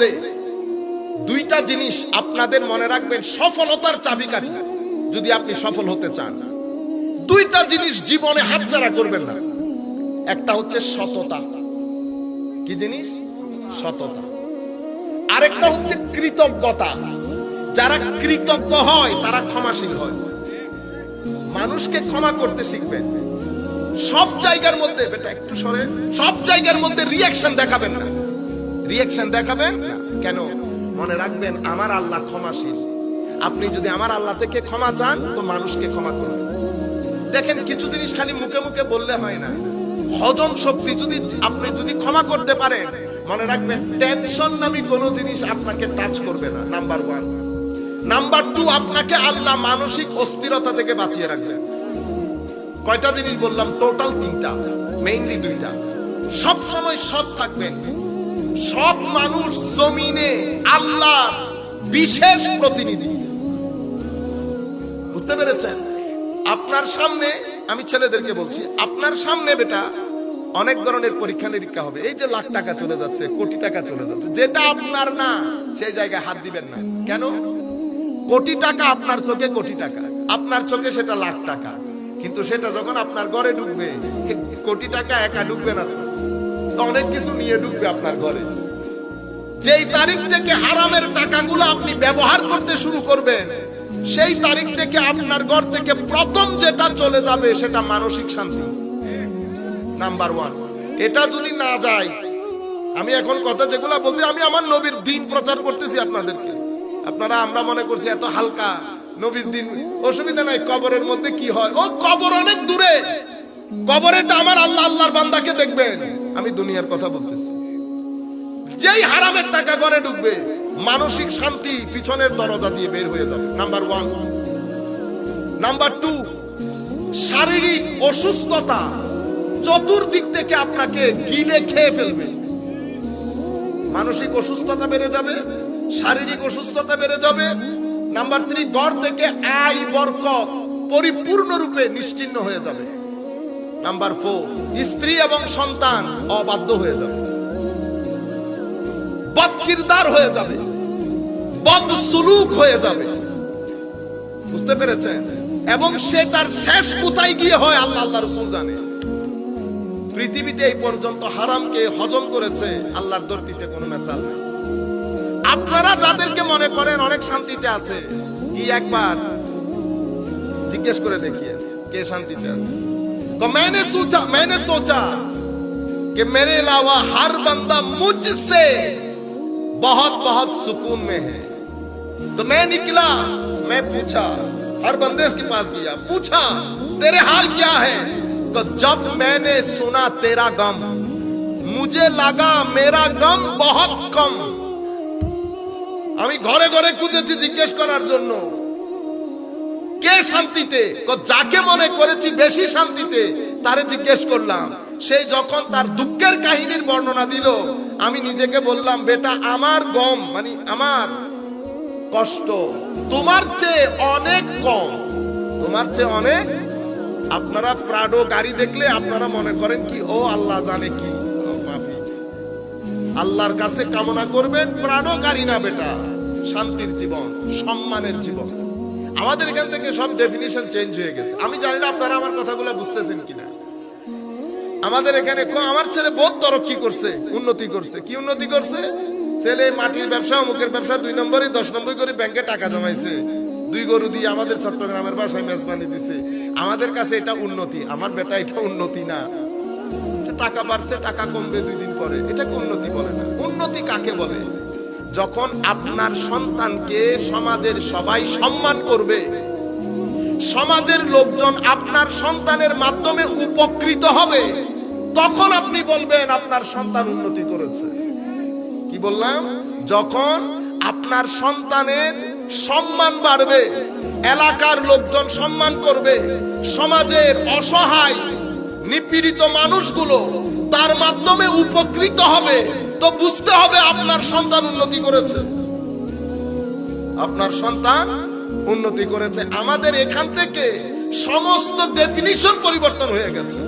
মধ্যে দুইটা জিনিস আপনাদের মনে রাখবেন, সফলতার চাবিকাঠি। যদি আপনি সফল হতে চান, দুইটা জিনিস জীবনে হাতছাড়া করবেন না। একটা হচ্ছে সততা। কি জিনিস? সততা। আরেকটা হচ্ছে কৃতজ্ঞতা। যারা কৃতজ্ঞ হয়, তারা ক্ষমাশীল হয়। মানুষকে ক্ষমা করতে শিখবেন। সব জায়গার মধ্যে, বেটা একটু সরে, সব জায়গার মধ্যে রিয়াকশন দেখাবেন না। রিয়াকশন দেখাবেন? কেন? মনে রাখবেন, আমার আল্লাহ ক্ষমাশীল। আপনি যদি আমার আল্লাহ থেকে ক্ষমা চান, তো মানুষকে ক্ষমা করুন। দেখেন, কিছু জিনিস খালি মুখে মুখে বললে হয় না। হজম শক্তি যদি আপনি যদি ক্ষমা করতে পারেন, মনে রাখবেন টেনশন নামী কোনো জিনিস আপনাকে টাচ করবে না নাম্বার ওয়ান নাম্বার টু আপনাকে আল্লাহ মানসিক অস্থিরতা থেকে বাঁচিয়ে রাখবেন কয়টা জিনিস বললাম? টোটাল তিনটা মেইনলি দুইটা। সব সময় সৎ থাকবেন। সৎ মানুষ জমিনে আল্লাহ বিশেষ প্রতিনিধি। বুঝতে পেরেছেন? আপনার সামনে আমি ছেলেদেরকে বলছি, আপনার সামনে বেটা অনেক ধরনের পরীক্ষা নিরীক্ষা হবে। এই যে লাখ টাকা চলে যাচ্ছে, কোটি টাকা চলে যাচ্ছে, যেটা আপনার না, সেই জায়গায় হাত দিবেন না। কেন? কোটি টাকা আপনার চোখে, কোটি টাকা। আপনার চোখে সেটা লাখ টাকা। কিন্তু সেটা যখন আপনার ঘরে ঢুকবে কোটি টাকা একা ঢুকবে না। অনেক কিছু নিয়ে ঢুকবে আপনার ঘরে। যেই তারিখ থেকে হারামের টাকাগুলো আপনি ব্যবহার করতে শুরু করবেন, সেই তারিখ থেকে আপনার ঘর থেকে প্রথম যেটা চলে যাবে সেটা মানসিক শান্তি। নাম্বার ওয়ান এটা যদি না যায়, আমি এখন কথা যেগুলো বলতে, আমি আমার নবীর দিন প্রচার করতেছি আপনাদেরকে। আপনারা, আমরা মনে করছি এত হালকা নবীর দিন। অসুবিধা নাই, কবরের মধ্যে কি হয়? ও, কবর অনেক দূরে। কবরে তো আমার আল্লাহ, আল্লাহর বান্দাকে দেখবেন। আমি দুনিয়ার কথা বলতেছি। যেই হারামের টাকা ঘরে ঢুকবে, মানসিক শান্তি পিছনের দরজা দিয়ে বের হয়ে যাবে। নাম্বার ওয়ান নাম্বার টু শারীরিক অসুস্থতা চতুর্দিক থেকে আপনাকে গিলে খেয়ে ফেলবে। মানসিক অসুস্থতা বেড়ে যাবে, শারীরিক অসুস্থতা বেড়ে যাবে। নাম্বার থ্রি ঘর থেকে আয় বরকত পরিপূর্ণরূপে নিশ্চিন্ন হয়ে যাবে। নাম্বার ফোর স্ত্রী এবং সন্তান অবাধ্য হয়ে যাবে। বদকিরদার হয়ে যাবে। বদ সুলুক হয়ে যাবে। বুঝতে পেরেছেন? এবং সে তার শেষ কোথায় গিয়ে হয়, আল্লাহ আল্লাহ রসুল জানে। পৃথিবীতে এই পর্যন্ত হারামকে হজম করেছে আল্লাহর দর্তিতে কোনো মেসাল নেই। আপনারা যাদেরকে মনে করেন অনেক শান্তিতে আছে, কি একবার জিজ্ঞেস করে দেখিয়ে, কে শান্তিতে আছে? তো मैंने सोचा मैंने सोचा कि मेरे अलावा हर बंदा मुझसे बहुत बहुत सुकून में है तो मैं निकला मैं पूछा हर बंदे के पास गया पूछा तेरे हाल क्या है तो जब मैंने सुना तेरा गम मुझे लगा मेरा गम बहुत कम আমি ঘরে ঘরে খুঁজেছি জিজ্ঞেস করার জন্য কে শান্তিতে? যাকে মনে করেছি বেশি শান্তিতে, তারে জিজ্ঞেস করলাম। সেই যখন তার দুঃখের কাহিনীর বর্ণনা দিল, আমি নিজেকে বললাম, বেটা, আমার গম মানে আমার কষ্ট, তোমার চেয়ে অনেক কম। তোমার চেয়ে অনেক? আপনারা প্রাডো গাড়ি দেখলে আপনারা মনে করেন কি, ও আল্লাহ জানে কি। আল্লাহর কাছে কামনা করবেন প্রাণও গাড়ি না বেটা, শান্তির জীবন, সম্মানের জীবন। আমাদের এখান থেকে সব ডেফিনিশন চেঞ্জ হয়ে গেছে। আমি জানি না আপনারা আমার কথাগুলো বুঝতেছেন কিনা। আমাদের এখানে আমার ছেলে বহুত তরক্কি করছে, উন্নতি করছে। কি উন্নতি করছে? ছেলে মাটির ব্যবসা, অমুকের ব্যবসা, দুই নম্বরে দশ নম্বর করে ব্যাংকে টাকা জমাইছে। দুই গরু দিয়ে আমাদের চট্টগ্রামের বাসায় মেজবানি দিছে। আমাদের কাছে এটা উন্নতি, আমার বেটা এটা উন্নতি না। টাকা বাড়ছে, টাকা কমবে দুই দিন পরে। এটাকে উন্নতি বলে না? উন্নতি কাকে বলে? যখন আপনার সন্তানকে সমাজের সবাই সম্মান করবে, সমাজের লোকজন আপনার সন্তানের মাধ্যমে উপকৃত হবে, তখন আপনি বলবেন, আপনার সন্তান উন্নতি করেছে। কি বললাম? যখন আপনার সন্তানের সম্মান বাড়বে, এলাকার লোকজন সম্মান করবে, সমাজের অসহায়, নিপীড়িত মানুষগুলো তার মাধ্যমে উপকৃত হবে তো বুঝতে হবে আপনার সন্তান উন্নতি করেছে। আপনার সন্তান উন্নতি করেছে। আমাদের এখান থেকে সমস্ত ডেফিনিশন পরিবর্তন হয়ে গেছে।